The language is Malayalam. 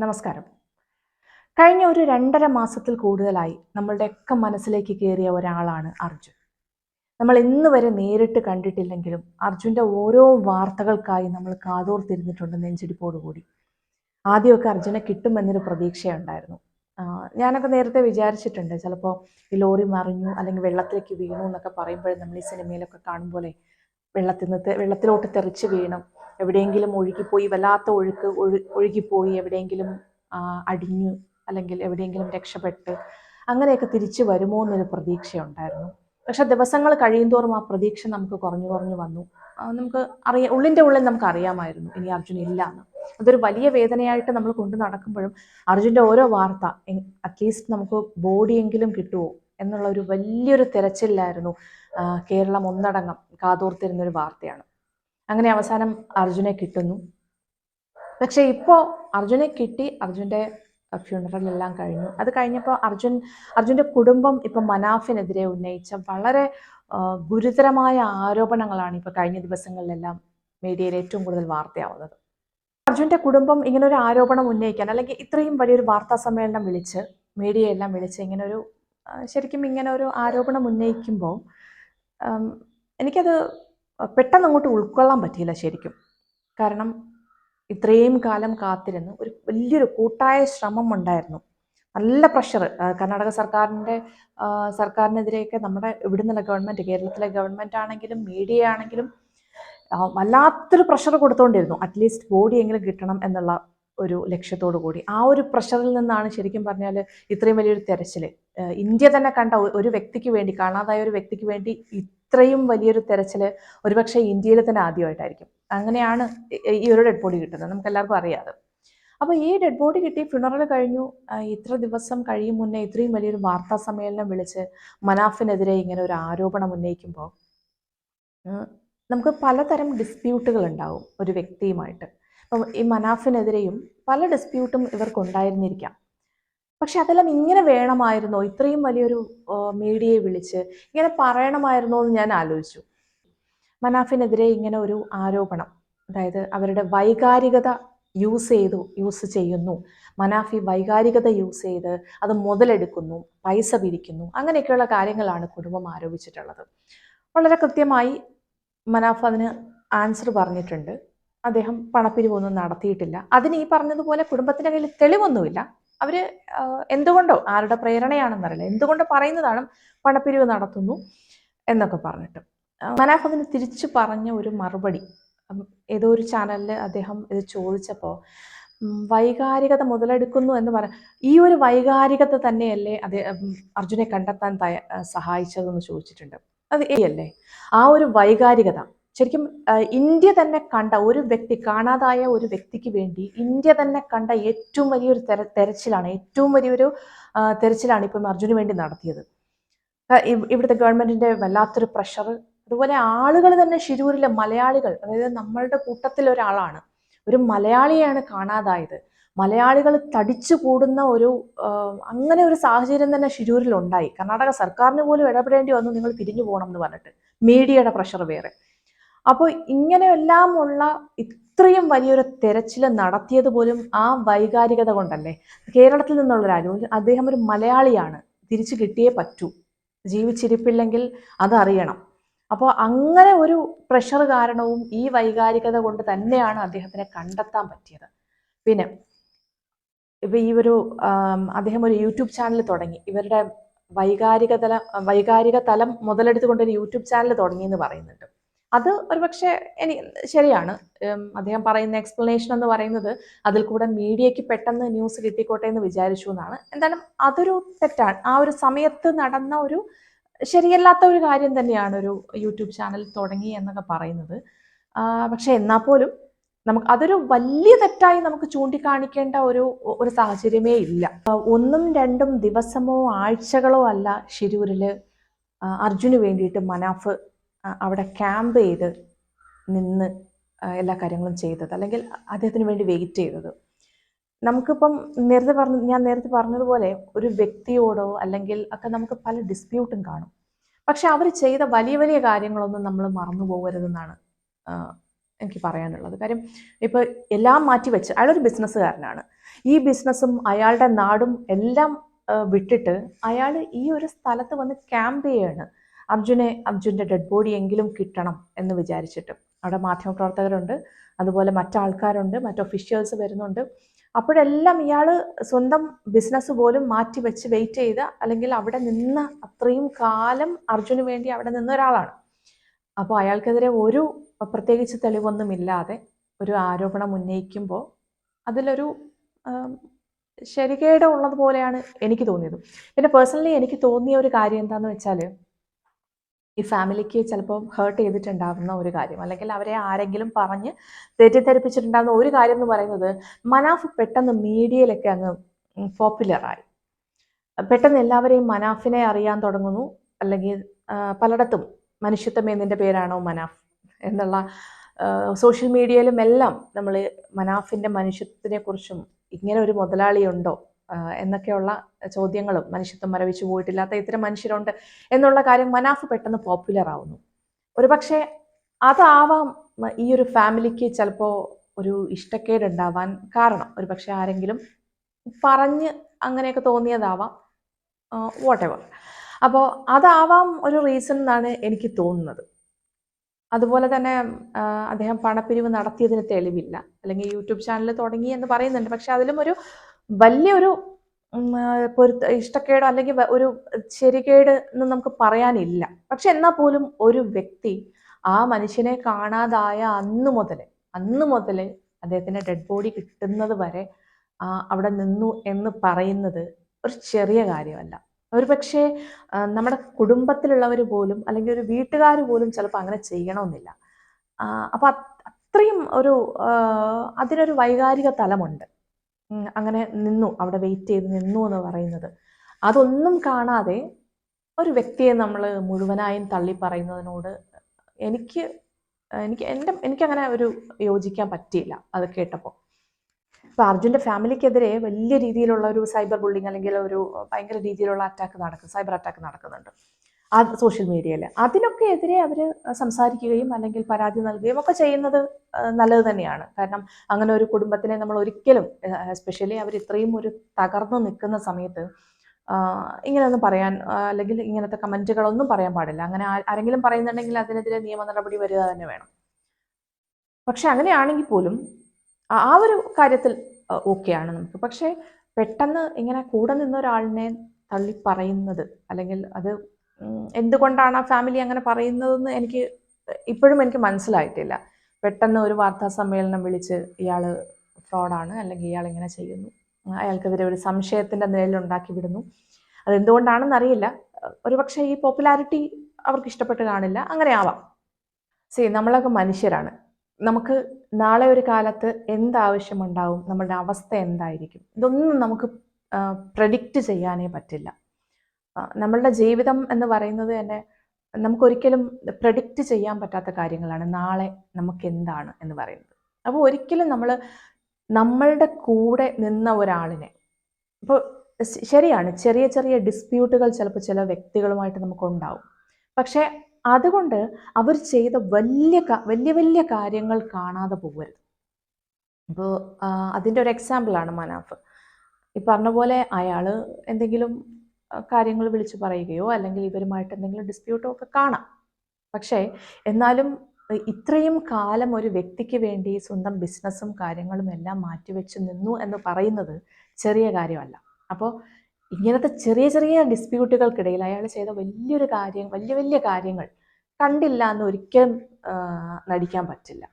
നമസ്കാരം. കഴിഞ്ഞ ഒരു രണ്ടര മാസത്തിൽ കൂടുതലായി നമ്മളുടെയൊക്കെ മനസ്സിലേക്ക് കയറിയ ഒരാളാണ് അർജുൻ. നമ്മൾ ഇന്ന് വരെ നേരിട്ട് കണ്ടിട്ടില്ലെങ്കിലും അർജുന്റെ ഓരോ വാർത്തകൾക്കായി നമ്മൾ കാതോർത്തിരുന്നിട്ടുണ്ട് നെഞ്ചിടിപ്പോടുകൂടി ആദ്യമൊക്കെ അർജുനെ കിട്ടുമെന്നൊരു പ്രതീക്ഷയുണ്ടായിരുന്നു ഞാനൊക്കെ നേരത്തെ വിചാരിച്ചിട്ടുണ്ട് ചിലപ്പോൾ ഈ ലോറി മറിഞ്ഞു അല്ലെങ്കിൽ വെള്ളത്തിലേക്ക് വീണു എന്നൊക്കെ പറയുമ്പോഴും നമ്മൾ ഈ സിനിമയിലൊക്കെ കാണുമ്പോലെ വെള്ളത്തിൽ നിന്ന് വെള്ളത്തിലോട്ട് തെറിച്ച് വീണു. എവിടെയെങ്കിലും ഒഴുകിപ്പോയി വല്ലാത്ത ഒഴുക്ക് ഒഴു ഒഴുകിപ്പോയി എവിടെയെങ്കിലും അടിഞ്ഞു അല്ലെങ്കിൽ എവിടെയെങ്കിലും രക്ഷപ്പെട്ട് അങ്ങനെയൊക്കെ തിരിച്ചു വരുമോ എന്നൊരു പ്രതീക്ഷയുണ്ടായിരുന്നു. പക്ഷെ ദിവസങ്ങൾ കഴിയുന്തോറും ആ പ്രതീക്ഷ നമുക്ക് കുറഞ്ഞു കുറഞ്ഞു വന്നു. നമുക്ക് അറിയ ഉള്ളിന്റെ ഉള്ളിൽ നമുക്ക് അറിയാമായിരുന്നു ഇനി അർജുൻ ഇല്ല എന്ന്. അതൊരു വലിയ വേദനയായിട്ട് നമ്മൾ കൊണ്ടു നടക്കുമ്പോഴും അർജുന്റെ ഓരോ വാർത്ത അറ്റ്ലീസ്റ്റ് നമുക്ക് ബോഡിയെങ്കിലും കിട്ടുമോ എന്നുള്ള ഒരു വലിയൊരു തിരച്ചിലായിരുന്നു കേരളം ഒന്നടങ്കം കാതോർത്തിരുന്നൊരു വാർത്തയാണ്. അങ്ങനെ അവസാനം അർജുനെ കിട്ടുന്നു. പക്ഷേ ഇപ്പോൾ അർജുനെ കിട്ടി അർജുന്റെ ഫ്യൂണറൽ എല്ലാം കഴിഞ്ഞു. അത് കഴിഞ്ഞപ്പോൾ അർജുൻ അർജുന്റെ കുടുംബം ഇപ്പം മനാഫിനെതിരെ ഉന്നയിച്ച വളരെ ഗുരുതരമായ ആരോപണങ്ങളാണ് ഇപ്പോൾ കഴിഞ്ഞ ദിവസങ്ങളിലെല്ലാം മീഡിയയിൽ ഏറ്റവും കൂടുതൽ വാർത്തയാവുന്നത്. അർജുന്റെ കുടുംബം ഇങ്ങനെ ഒരു ആരോപണം ഉന്നയിക്കാൻ അല്ലെങ്കിൽ ഇത്രയും വലിയൊരു വാർത്താ സമ്മേളനം വിളിച്ച് മീഡിയയെല്ലാം വിളിച്ച് ഇങ്ങനെ ഒരു ശരിക്കും ഇങ്ങനെ ഒരു ആരോപണം ഉന്നയിക്കുമ്പോൾ എനിക്കത് പെട്ടെന്ന് അങ്ങോട്ട് ഉൾക്കൊള്ളാൻ പറ്റിയില്ല ശരിക്കും. കാരണം ഇത്രയും കാലം കാത്തിരുന്ന് ഒരു വലിയൊരു കൂട്ടായ ശ്രമം ഉണ്ടായിരുന്നു. നല്ല പ്രഷർ കർണാടക സർക്കാരിന്റെ സർക്കാരിനെതിരെയൊക്കെ നമ്മുടെ ഇവിടെ നിന്നുള്ള ഗവൺമെന്റ് കേരളത്തിലെ ഗവൺമെന്റ് ആണെങ്കിലും മീഡിയ ആണെങ്കിലും വല്ലാത്തൊരു പ്രഷർ കൊടുത്തുകൊണ്ടിരുന്നു അറ്റ്ലീസ്റ്റ് ബോഡി എങ്കിലും കിട്ടണം എന്നുള്ള ഒരു ലക്ഷ്യത്തോടു കൂടി. ആ ഒരു പ്രഷറിൽ നിന്നാണ് ശരിക്കും പറഞ്ഞാൽ ഇത്രയും വലിയൊരു തെരച്ചിൽ. ഇന്ത്യ തന്നെ കണ്ട ഒരു വ്യക്തിക്ക് വേണ്ടി കാണാതായ ഒരു വ്യക്തിക്ക് വേണ്ടി ഇത്രയും വലിയൊരു തെരച്ചിൽ ഒരുപക്ഷെ ഇന്ത്യയിൽ തന്നെ ആദ്യമായിട്ടായിരിക്കും. അങ്ങനെയാണ് ഈ- ഒരു ഡെഡ് ബോഡി കിട്ടുന്നത്. നമുക്ക് എല്ലാവർക്കും അറിയാതെ അപ്പോൾ ഈ ഡെഡ് ബോഡി കിട്ടി ഫ്യൂണറൽ കഴിഞ്ഞു. ഇത്ര ദിവസം കഴിയും മുന്നേ ഇത്രയും വലിയൊരു വാർത്താ സമ്മേളനം വിളിച്ച് മനാഫിനെതിരെ ഇങ്ങനെ ഒരു ആരോപണം ഉന്നയിക്കുമ്പോൾ നമുക്ക് പലതരം ഡിസ്പ്യൂട്ടുകൾ ഉണ്ടാവും ഒരു വ്യക്തിയുമായിട്ട്. ഈ മനാഫിനെതിരെയും പല ഡിസ്പ്യൂട്ടും ഇവർക്കുണ്ടായിരുന്നിരിക്കാം. പക്ഷെ അതെല്ലാം ഇങ്ങനെ വേണമായിരുന്നോ? ഇത്രയും വലിയൊരു മീഡിയയെ വിളിച്ച് ഇങ്ങനെ പറയണമായിരുന്നോ എന്ന് ഞാൻ ആലോചിച്ചു. മനാഫിനെതിരെ ഇങ്ങനെ ഒരു ആരോപണം അതായത് അവരുടെ വൈകാരികത യൂസ് ചെയ്തു യൂസ് ചെയ്യുന്നു. മനാഫി വൈകാരികത യൂസ് ചെയ്ത് അത് മുതലെടുക്കുന്നു പൈസ പിരിക്കുന്നു. അങ്ങനെയൊക്കെയുള്ള കാര്യങ്ങളാണ് കുടുംബം ആരോപിച്ചിട്ടുള്ളത്. വളരെ കൃത്യമായി മനാഫ് അതിന് ആൻസർ പറഞ്ഞിട്ടുണ്ട്. അദ്ദേഹം പണപ്പിരിവൊന്നും നടത്തിയിട്ടില്ല. അതിന് ഈ പറഞ്ഞതുപോലെ കുടുംബത്തിന്റെ കയ്യിൽ തെളിവൊന്നുമില്ല. അവർ എന്തുകൊണ്ടോ ആരുടെ പ്രേരണയാണെന്നറിയില്ല എന്തുകൊണ്ട് പറയുന്നതാണ് പണപ്പിരിവ് നടത്തുന്നു എന്നൊക്കെ പറഞ്ഞിട്ട്. മനാഫ് തിരിച്ചു പറഞ്ഞ ഒരു മറുപടി ഏതോ ഒരു ചാനലിൽ അദ്ദേഹം ഇത് ചോദിച്ചപ്പോൾ വൈകാരികത മുതലെടുക്കുന്നു എന്ന് പറ ഈ ഒരു വൈകാരികത തന്നെയല്ലേ അദ്ദേഹം അർജുനെ കണ്ടെത്താൻ സഹായിച്ചതെന്ന് ചോദിച്ചിട്ടുണ്ട്. അത് അല്ലേ ആ ഒരു വൈകാരികത ശരിക്കും ഇന്ത്യ തന്നെ കണ്ട ഒരു വ്യക്തി കാണാതായ ഒരു വ്യക്തിക്ക് വേണ്ടി ഇന്ത്യ തന്നെ കണ്ട ഏറ്റവും വലിയൊരു തെര തെരച്ചിലാണ് ഏറ്റവും വലിയൊരു തെരച്ചിലാണ് ഇപ്പം അർജുന് വേണ്ടി നടത്തിയത്. ഇവിടുത്തെ ഗവൺമെന്റിന്റെ വല്ലാത്തൊരു പ്രഷർ അതുപോലെ ആളുകൾ തന്നെ ഷിരൂരിലെ മലയാളികൾ അതായത് നമ്മളുടെ കൂട്ടത്തിൽ ഒരാളാണ്. ഒരു മലയാളിയാണ് കാണാതായത്. മലയാളികൾ തടിച്ചു കൂടുന്ന ഒരു അങ്ങനെ ഒരു സാഹചര്യം തന്നെ ഷിരൂരിൽ ഉണ്ടായി. കർണാടക സർക്കാരിന് പോലും ഇടപെടേണ്ടി വന്നു നിങ്ങൾ പിരിഞ്ഞു പോകണം എന്ന് പറഞ്ഞിട്ട്. മീഡിയയുടെ പ്രഷർ വേറെ. അപ്പോൾ ഇങ്ങനെയെല്ലാം ഉള്ള ഇത്രയും വലിയൊരു തെരച്ചിൽ നടത്തിയത് പോലും ആ വൈകാരികത കൊണ്ടല്ലേ? കേരളത്തിൽ നിന്നുള്ള ഒരു അദ്ദേഹം ഒരു മലയാളിയാണ്. തിരിച്ചു കിട്ടിയേ പറ്റൂ. ജീവിച്ചിരിപ്പില്ലെങ്കിൽ അതറിയണം. അപ്പോൾ അങ്ങനെ ഒരു പ്രഷർ കാരണവും ഈ വൈകാരികത കൊണ്ട് തന്നെയാണ് അദ്ദേഹത്തിനെ കണ്ടെത്താൻ പറ്റിയത്. പിന്നെ ഇപ്പൊ ഈ ഒരു അദ്ദേഹം ഒരു യൂട്യൂബ് ചാനൽ തുടങ്ങി. ഇവരുടെ വൈകാരിക തലം വൈകാരിക തലം മുതലെടുത്തുകൊണ്ട് ഒരു യൂട്യൂബ് ചാനൽ തുടങ്ങി എന്ന് പറയുന്നുണ്ട്. അത് ഒരുപക്ഷെ എനി ശരിയാണ്. അദ്ദേഹം പറയുന്ന എക്സ്പ്ലനേഷൻ എന്ന് പറയുന്നത് അതിൽ കൂടെ മീഡിയയ്ക്ക് പെട്ടെന്ന് ന്യൂസ് കിട്ടിക്കോട്ടെ എന്ന് വിചാരിച്ചു എന്നാണ്. എന്തായാലും അതൊരു തെറ്റാണ്. ആ ഒരു സമയത്ത് നടന്ന ഒരു ശരിയല്ലാത്ത ഒരു കാര്യം തന്നെയാണ് ഒരു യൂട്യൂബ് ചാനൽ തുടങ്ങി എന്നൊക്കെ പറയുന്നത്. പക്ഷേ എന്നാൽ പോലും നമുക്ക് അതൊരു വലിയ തെറ്റായി നമുക്ക് ചൂണ്ടിക്കാണിക്കേണ്ട ഒരു ഒരു സാഹചര്യമേ ഇല്ല. ഒന്നും രണ്ടും ദിവസമോ ആഴ്ചകളോ അല്ല ഷിരൂരിൽ അർജുന് വേണ്ടിയിട്ട് മനാഫ് അവിടെ ക്യാമ്പ് ചെയ്ത് നിന്ന് എല്ലാ കാര്യങ്ങളും ചെയ്തത്. അല്ലെങ്കിൽ അദ്ദേഹത്തിന് വേണ്ടി വെയിറ്റ് ചെയ്തത്. നമുക്കിപ്പം നേരത്തെ പറഞ്ഞ ഞാൻ നേരത്തെ പറഞ്ഞതുപോലെ ഒരു വ്യക്തിയോടോ അല്ലെങ്കിൽ ഒക്കെ നമുക്ക് പല ഡിസ്പ്യൂട്ടും കാണും. പക്ഷെ അവർ ചെയ്ത വലിയ വലിയ കാര്യങ്ങളൊന്നും നമ്മൾ മറന്നു പോകരുതെന്നാണ് എനിക്ക് പറയാനുള്ളത്. കാര്യം ഇപ്പോൾ എല്ലാം മാറ്റി വെച്ച് അയാളൊരു ബിസിനസ്സുകാരനാണ് ഈ ബിസിനസ്സും അയാളുടെ നാടും എല്ലാം വിട്ടിട്ട് അയാൾ ഈ ഒരു സ്ഥലത്ത് വന്ന് ക്യാമ്പ് ചെയ്യാണ്. അർജുനെ അർജുന്റെ ഡെഡ് ബോഡി എങ്കിലും കിട്ടണം എന്ന് വിചാരിച്ചിട്ട്. അവിടെ മാധ്യമപ്രവർത്തകരുണ്ട് അതുപോലെ മറ്റാൾക്കാരുണ്ട് മറ്റ് ഒഫീഷ്യൽസ് വരുന്നുണ്ട്. അപ്പോഴെല്ലാം ഇയാൾ സ്വന്തം ബിസിനസ് പോലും മാറ്റി വെച്ച് വെയിറ്റ് ചെയ്ത് അല്ലെങ്കിൽ അവിടെ നിന്ന് അത്രയും കാലം അർജുന് വേണ്ടി അവിടെ നിന്ന ഒരാളാണ്. അപ്പോൾ അയാൾക്കെതിരെ ഒരു പ്രത്യേകിച്ച് തെളിവൊന്നുമില്ലാതെ ഒരു ആരോപണം ഉന്നയിക്കുമ്പോൾ അതിലൊരു ശരികേട് ഉള്ളതുപോലെയാണ് എനിക്ക് തോന്നിയത്. പിന്നെ പേഴ്സണലി എനിക്ക് തോന്നിയ ഒരു കാര്യം എന്താണെന്ന് വെച്ചാൽ ഈ ഫാമിലിക്ക് ചിലപ്പോൾ ഹേർട്ട് ചെയ്തിട്ടുണ്ടാകുന്ന ഒരു കാര്യം. അല്ലെങ്കിൽ അവരെ ആരെങ്കിലും പറഞ്ഞ് തെറ്റിദ്ധരിപ്പിച്ചിട്ടുണ്ടാകുന്ന ഒരു കാര്യം എന്ന് പറയുന്നത് മനാഫ് പെട്ടെന്ന് മീഡിയയിലൊക്കെ അങ്ങ് പോപ്പുലറായി പെട്ടെന്ന് എല്ലാവരെയും മനാഫിനെ അറിയാൻ തുടങ്ങുന്നു. അല്ലെങ്കിൽ പലയിടത്തും മനുഷ്യത്വം എന്നതിന്റെ പേരാണോ മനാഫ് എന്നുള്ള സോഷ്യൽ മീഡിയയിലും എല്ലാം നമ്മൾ മനാഫിന്റെ മനുഷ്യത്തിനെ കുറിച്ചും ഇങ്ങനെ ഒരു മുതലാളിയുണ്ടോ എന്നൊക്കെയുള്ള ചോദ്യങ്ങളും മനുഷ്യത്വം മരവിച്ചു പോയിട്ടില്ലാത്ത ഇത്തരം മനുഷ്യരുണ്ട് എന്നുള്ള കാര്യം മനാഫ് പെട്ടെന്ന് പോപ്പുലർ ആവുന്നു. ഒരുപക്ഷെ അതാവാം ഈ ഒരു ഫാമിലിക്ക് ചിലപ്പോൾ ഒരു ഇഷ്ടക്കേടുണ്ടാവാൻ കാരണം. ഒരുപക്ഷെ ആരെങ്കിലും പറഞ്ഞ് അങ്ങനെയൊക്കെ തോന്നിയതാവാം വാട്ട് എവർ അപ്പോൾ അതാവാം ഒരു റീസൺ എന്നാണ് എനിക്ക് തോന്നുന്നത്. അതുപോലെ തന്നെ അദ്ദേഹം പണപ്പിരിവ് നടത്തിയതിന് തെളിവില്ല. അല്ലെങ്കിൽ യൂട്യൂബ് ചാനൽ തുടങ്ങി എന്ന് പറയുന്നുണ്ട്. പക്ഷെ അതിലും ഒരു വലിയൊരു പൊരുത്ത ഇഷ്ടക്കേടോ അല്ലെങ്കിൽ ഒരു ശരികേട് എന്ന് നമുക്ക് പറയാനില്ല. പക്ഷെ എന്നാൽ പോലും ഒരു വ്യക്തി ആ മനുഷ്യനെ കാണാതായ അന്ന് മുതൽ അന്ന് മുതൽ അദ്ദേഹത്തിന്റെ ഡെഡ് ബോഡി കിട്ടുന്നത് വരെ അവിടെ നിന്നു എന്ന് പറയുന്നത് ഒരു ചെറിയ കാര്യമല്ല. ഒരു പക്ഷേ നമ്മുടെ കുടുംബത്തിലുള്ളവർ പോലും അല്ലെങ്കിൽ ഒരു വീട്ടുകാർ പോലും ചിലപ്പോൾ അങ്ങനെ ചെയ്യണമെന്നില്ല. അപ്പം അത്രയും ഒരു അതിനൊരു വൈകാരിക തലമുണ്ട്. അങ്ങനെ നിന്നു അവിടെ വെയിറ്റ് ചെയ്ത് നിന്നു എന്ന് പറയുന്നത്. അതൊന്നും കാണാതെ ഒരു വ്യക്തിയെ നമ്മൾ മുഴുവനായും തള്ളി പറയുന്നതിനോട് എനിക്ക് എനിക്ക് എന്റെ എനിക്കങ്ങനെ ഒരു യോജിക്കാൻ പറ്റിയില്ല അത് കേട്ടപ്പോൾ. അപ്പോൾ അർജുന്റെ ഫാമിലിക്കെതിരെ വലിയ രീതിയിലുള്ള ഒരു സൈബർ ബുള്ളിങ് അല്ലെങ്കിൽ ഒരു ഭയങ്കര രീതിയിലുള്ള അറ്റാക്ക് നടക്കും സൈബർ അറ്റാക്ക് നടക്കുന്നുണ്ട്. ആ സോഷ്യൽ മീഡിയയിൽ. അതിനൊക്കെ എതിരെ അവർ സംസാരിക്കുകയും അല്ലെങ്കിൽ പരാതി നൽകുകയും ഒക്കെ ചെയ്യുന്നത് നല്ലത് തന്നെയാണ്. കാരണം അങ്ങനെ ഒരു കുടുംബത്തിനെ നമ്മൾ ഒരിക്കലും എസ്പെഷ്യലി അവർ ഇത്രയും ഒരു തകർന്നു നിൽക്കുന്ന സമയത്ത് ഇങ്ങനെയൊന്നും പറയാൻ അല്ലെങ്കിൽ ഇങ്ങനത്തെ കമന്റുകളൊന്നും പറയാൻ പാടില്ല. അങ്ങനെ ആരെങ്കിലും പറയുന്നുണ്ടെങ്കിൽ അതിനെതിരെ നിയമ നടപടി വരിക തന്നെ വേണം. പക്ഷെ അങ്ങനെയാണെങ്കിൽ പോലും ആ- ഒരു കാര്യത്തിൽ ഓക്കെയാണ് നമുക്ക്. പക്ഷേ പെട്ടെന്ന് ഇങ്ങനെ കൂടെ നിന്ന ഒരാളിനെ തള്ളി പറയുന്നത് അല്ലെങ്കിൽ അത് എന്തുകൊണ്ടാണ് ആ ഫാമിലി അങ്ങനെ പറയുന്നതെന്ന് എനിക്ക് ഇപ്പോഴും എനിക്ക് മനസ്സിലായിട്ടില്ല. പെട്ടെന്ന് ഒരു വാർത്താ സമ്മേളനം വിളിച്ച് ഇയാൾ ഫ്രോഡാണ് അല്ലെങ്കിൽ ഇയാൾ ഇങ്ങനെ ചെയ്യുന്നു. അയാൾക്കെതിരെ ഒരു സംശയത്തിന്റെ നിലയിലുണ്ടാക്കി വിടുന്നു. അതെന്തുകൊണ്ടാണെന്ന് അറിയില്ല. ഒരുപക്ഷെ ഈ പോപ്പുലാരിറ്റി അവർക്ക് ഇഷ്ടപ്പെട്ട് കാണില്ല. അങ്ങനെ ആവാം. സി നമ്മളൊക്കെ മനുഷ്യരാണ്. നമുക്ക് നാളെ ഒരു കാലത്ത് എന്താവശ്യമുണ്ടാവും നമ്മളുടെ അവസ്ഥ എന്തായിരിക്കും? ഇതൊന്നും നമുക്ക് പ്രഡിക്റ്റ് ചെയ്യാനേ പറ്റില്ല. നമ്മളുടെ ജീവിതം എന്ന് പറയുന്നത് തന്നെ നമുക്കൊരിക്കലും പ്രഡിക്റ്റ് ചെയ്യാൻ പറ്റാത്ത കാര്യങ്ങളാണ്. നാളെ നമുക്ക് എന്താണ് എന്ന് പറയുന്നത്. അപ്പോൾ ഒരിക്കലും നമ്മൾ നമ്മളുടെ കൂടെ നിന്ന ഒരാളിനെ ഇപ്പോൾ ശരിയാണ്. ചെറിയ ചെറിയ ഡിസ്പ്യൂട്ടുകൾ ചിലപ്പോൾ ചില വ്യക്തികളുമായിട്ട് നമുക്കുണ്ടാവും. പക്ഷേ അതുകൊണ്ട് അവർ ചെയ്ത വലിയ വലിയ വലിയ കാര്യങ്ങൾ കാണാതെ പോകരുത് ഇപ്പോൾ അതിന്റെ ഒരു എക്സാമ്പിളാണ് മനാഫ്. ഈ പറഞ്ഞ പോലെ അയാൾ എന്തെങ്കിലും കാര്യങ്ങൾ വിളിച്ചു പറയുകയോ അല്ലെങ്കിൽ ഇവരുമായിട്ട് എന്തെങ്കിലും ഡിസ്പ്യൂട്ടോ ഒക്കെ കാണാം. പക്ഷേ എന്നാലും ഇത്രയും കാലം ഒരു വ്യക്തിക്ക് വേണ്ടി സ്വന്തം ബിസിനസ്സും കാര്യങ്ങളും എല്ലാം മാറ്റിവെച്ച് നിന്നു എന്ന് പറയുന്നത് ചെറിയ കാര്യമല്ല. അപ്പോൾ ഇങ്ങനത്തെ ചെറിയ ചെറിയ ഡിസ്പ്യൂട്ടുകൾക്കിടയിൽ അയാൾ ചെയ്ത വലിയൊരു കാര്യം വലിയ വലിയ കാര്യങ്ങൾ കണ്ടില്ല എന്ന് ഒരിക്കലും നടിക്കാൻ പറ്റില്ല.